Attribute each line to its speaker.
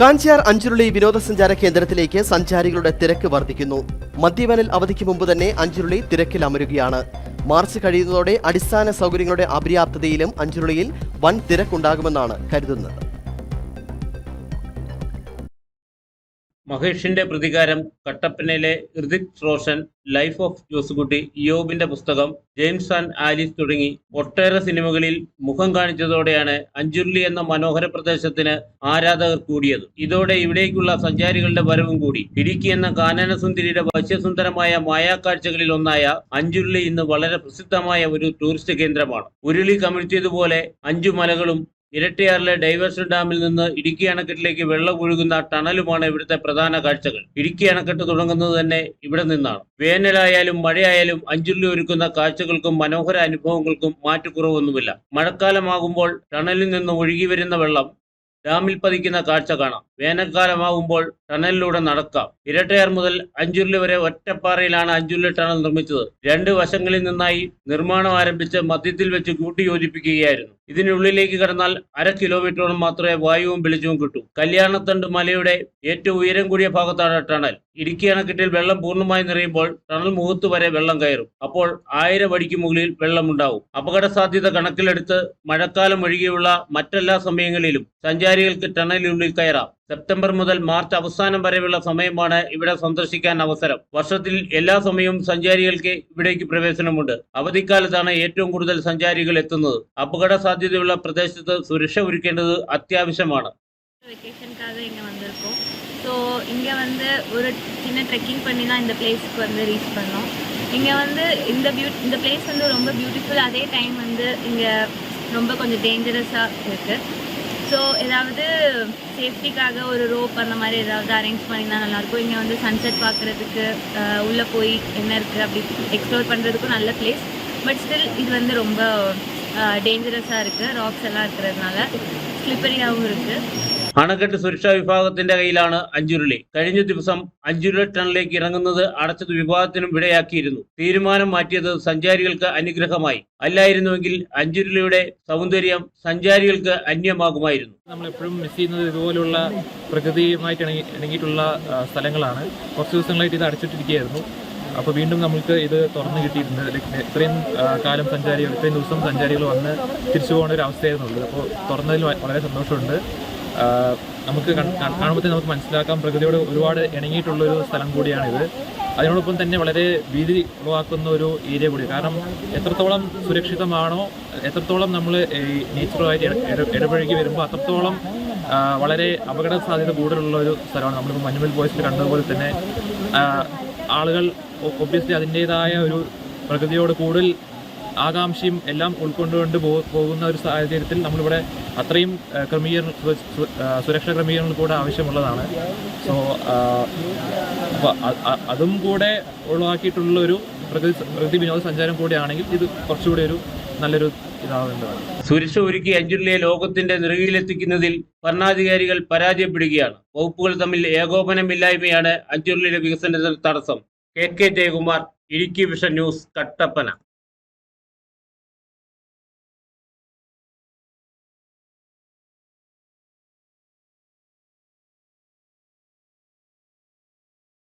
Speaker 1: കാഞ്ചിയാർ അഞ്ചുരുളി വിനോദസഞ്ചാര കേന്ദ്രത്തിലേക്ക് സഞ്ചാരികളുടെ തിരക്ക് വർദ്ധിക്കുന്നു. മദ്യവേനൽ അവധിക്ക് മുമ്പ് തന്നെ അഞ്ചുരുളി തിരക്കിൽ അമരുകയാണ്. മാർച്ച് കഴിയുന്നതോടെ അടിസ്ഥാന സൗകര്യങ്ങളുടെ അപര്യാപ്തതയിലും അഞ്ചുരുളിയിൽ വൻ തിരക്കുണ്ടാകുമെന്നാണ് കരുതുന്നത്.
Speaker 2: മഹേഷിന്റെ പ്രതികാരം കട്ടപ്പനയിലെ ഹൃതിക് റോഷൻ ലൈഫ് ഓഫ് ജോസുകുട്ടി യോബിന്റെ പുസ്തകം ജെയിംസ് ആൻഡ് ആലിസ് തുടങ്ങി ഒട്ടേറെ സിനിമകളിൽ മുഖം കാണിച്ചതോടെയാണ് അഞ്ചുരുളി എന്ന മനോഹര പ്രദേശത്തിന് ആരാധകർ കൂടിയത്. ഇതോടെ ഇവിടേക്കുള്ള സഞ്ചാരികളുടെ വരവും കൂടി. ഇടുക്കി എന്ന കാനനസുന്ദരിയുടെ വശ്യസുന്ദരമായ മായാക്കാഴ്ചകളിൽ ഒന്നായ അഞ്ചുരുളി ഇന്ന് വളരെ പ്രസിദ്ധമായ ഒരു ടൂറിസ്റ്റ് കേന്ദ്രമാണ്. ഉരുളി കമിഴ്ത്തിയതുപോലെ അഞ്ചു മലകളും ഇരട്ടിയാറിലെ ഡൈവേഴ്സൺ ഡാമിൽ നിന്ന് ഇടുക്കി അണക്കെട്ടിലേക്ക് വെള്ളം ഒഴുകുന്ന ടണലുമാണ് ഇവിടുത്തെ പ്രധാന കാഴ്ചകൾ. ഇടുക്കി അണക്കെട്ട് തുടങ്ങുന്നത് തന്നെ ഇവിടെ നിന്നാണ്. വേനലായാലും മഴയായാലും അഞ്ചുരുളി ഒരുക്കുന്ന കാഴ്ചകൾക്കും മനോഹര അനുഭവങ്ങൾക്കും മാറ്റുകുറവൊന്നുമില്ല. മഴക്കാലമാകുമ്പോൾ ടണലിൽ നിന്ന് ഒഴുകി വരുന്ന വെള്ളം ഡാമിൽ പതിക്കുന്ന കാഴ്ച കാണാം. വേനൽക്കാലമാകുമ്പോൾ ടണലിലൂടെ നടക്കാം. ഇരട്ടയാർ മുതൽ അഞ്ചുരുളി വരെ ഒറ്റപ്പാറയിലാണ് അഞ്ചുരുളി ടണൽ നിർമ്മിച്ചത്. രണ്ട് വശങ്ങളിൽ നിന്നായി നിർമ്മാണം ആരംഭിച്ച് മധ്യത്തിൽ വെച്ച് കൂട്ടിയോജിപ്പിക്കുകയായിരുന്നു. ഇതിനുള്ളിലേക്ക് കടന്നാൽ അര കിലോമീറ്ററോളം മാത്രമേ വായുവും വെളിച്ചവും കിട്ടൂ. കല്യാണത്തണ്ട് മലയുടെ ഏറ്റവും ഉയരം കൂടിയ ഭാഗത്താണ് ടണൽ. ഇടുക്കി അണക്കെട്ടിൽ വെള്ളം പൂർണമായി നിറയുമ്പോൾ ടണൽ മുഖത്ത് വരെ വെള്ളം കയറും. അപ്പോൾ ആയിരം അടിക്ക് മുകളിൽ വെള്ളമുണ്ടാവും. അപകട സാധ്യത കണക്കിലെടുത്ത് മഴക്കാലം ഒഴികെയുള്ള മറ്റെല്ലാ സമയങ്ങളിലും സഞ്ചാരികൾക്ക് ടണലിനുള്ളിൽ കയറാം. സെപ്റ്റംബർ മുതൽ മാർച്ച് അവസാനം വരെയുള്ള സമയമാണ് ഇവിടെ സന്ദർശിക്കാൻ അവസരം വർഷത്തിൽ എല്ലാ സമയവും സഞ്ചാരികൾക്ക് ഇവിടേക്ക് പ്രവേശനമുണ്ട് അവധിക്കാലത്താണ് ഏറ്റവും കൂടുതൽ സഞ്ചാരികൾ എത്തുന്നത് അപകട സാധ്യതയുള്ള പ്രദേശത്ത് സുരക്ഷ ഒരുക്കേണ്ടത് அத்தியாவசியமான
Speaker 3: வெக்கேஷனுக்காக இங்கே வந்திருக்கோம் ஸோ இங்கே வந்து ஒரு சின்ன ட்ரெக்கிங் பண்ணி தான் இந்த பிளேஸ்க்கு வந்து ரீச் பண்ணோம் இங்கே வந்து இந்த பியூ இந்த பிளேஸ் வந்து ரொம்ப பியூட்டிஃபுல் அதே டைம் வந்து இங்கே ரொம்ப கொஞ்சம் டேஞ்சரஸாக இருக்குது ஸோ ஏதாவது சேஃப்டிக்காக ஒரு ரோப் அந்த மாதிரி ஏதாவது அரேஞ்ச் பண்ணியிருந்தால் நல்லாயிருக்கும். இங்கே வந்து சன்செட் பார்க்குறதுக்கு உள்ளே போய் என்ன இருக்குது அப்படி எக்ஸ்ப்ளோர் பண்ணுறதுக்கும் நல்ல பிளேஸ் பட் ஸ்டில் இது வந்து ரொம்ப டேஞ்சரஸாக இருக்குது ராக்ஸ் எல்லாம் இருக்கிறதுனால ஸ்லிப்பரியாகவும் இருக்குது
Speaker 2: അണക്കെട്ട് സുരക്ഷാ വിഭാഗത്തിന്റെ കയ്യിലാണ് അഞ്ചുരുളി. കഴിഞ്ഞ ദിവസം അഞ്ചുരുളി ടണലിലേക്ക് ഇറങ്ങുന്നത് അടച്ചത് വിവാദത്തിനും വിടയാക്കിയിരുന്നു. തീരുമാനം മാറ്റിയത് സഞ്ചാരികൾക്ക് അനുഗ്രഹമായി. അല്ലായിരുന്നുവെങ്കിൽ അഞ്ചുരുളിയുടെ സൗന്ദര്യം സഞ്ചാരികൾക്ക് അന്യമാകുമായിരുന്നു.
Speaker 4: നമ്മൾ എപ്പോഴും മിസ് ചെയ്യുന്നത് ഇതുപോലുള്ള പ്രകൃതിയുമായിട്ട് ഇണങ്ങി ഇണങ്ങിയിട്ടുള്ള സ്ഥലങ്ങളാണ്. കുറച്ച് ദിവസങ്ങളായിട്ട് ഇത് അടച്ചിട്ടിരിക്കുകയായിരുന്നു. അപ്പോൾ വീണ്ടും നമുക്ക് ഇത് തുറന്നു കിട്ടിയിട്ടുണ്ട്. ഇത്രയും കാലം സഞ്ചാരികൾ ഇത്രയും ദിവസം സഞ്ചാരികൾ വന്ന് തിരിച്ചു പോകേണ്ട ഒരു അവസ്ഥയായിരുന്നു ഉള്ളത്. അപ്പോൾ തുറന്നതിൽ വളരെ സന്തോഷമുണ്ട്. നമുക്ക് കാണുമ്പോൾ നമുക്ക് മനസ്സിലാക്കാം. പ്രകൃതിയോട് ഒരുപാട് ഇണങ്ങിയിട്ടുള്ളൊരു സ്ഥലം കൂടിയാണിത്. അതിനോടൊപ്പം തന്നെ വളരെ ഭീതി ഉളവാക്കുന്ന ഒരു ഏരിയ കൂടി. കാരണം എത്രത്തോളം സുരക്ഷിതമാണോ എത്രത്തോളം നമ്മൾ ഈ നേച്ചറുമായിട്ട് ഇട- ഇട- ഇടപഴകി വരുമ്പോൾ അത്രത്തോളം വളരെ അപകട സാധ്യത കൂടുതലുള്ള ഒരു സ്ഥലമാണ്. നമ്മളിപ്പോൾ മഞ്ഞുമൽ ബോയ്സിൽ കണ്ടതുപോലെ തന്നെ ആളുകൾ ഒബ്വിയസ്ലി അതിന്റേതായ ഒരു പ്രകൃതിയോട് കൂടുതൽ ആകാംക്ഷയും എല്ലാം ഉൾക്കൊണ്ടുകൊണ്ട് പോകുന്ന ഒരു സാഹചര്യത്തിൽ നമ്മളിവിടെ അത്രയും ക്രമീകരണ സുരക്ഷാ ക്രമീകരണങ്ങൾ കൂടെ ആവശ്യമുള്ളതാണ്. സോ അതും കൂടെ ഉളവാക്കിയിട്ടുള്ള ഒരു പ്രകൃതി പ്രകൃതി വിനോദസഞ്ചാരം കൂടിയാണെങ്കിൽ ഇത് കുറച്ചുകൂടി ഒരു നല്ലൊരു ഇതാവേണ്ടതാണ്
Speaker 2: സുരക്ഷ ഒരുക്കി അഞ്ചുരുളിയെ ലോകത്തിന്റെ നിറകിലെത്തിക്കുന്നതിൽ ഭരണാധികാരികൾ പരാജയപ്പെടുകയാണ്. വകുപ്പുകൾ തമ്മിൽ ഏകോപനമില്ലായ്മയാണ് അഞ്ചുരുളിയുടെ വികസനത്തിന് തടസ്സം. K K Jayakumar Idukki vision news Kattappana.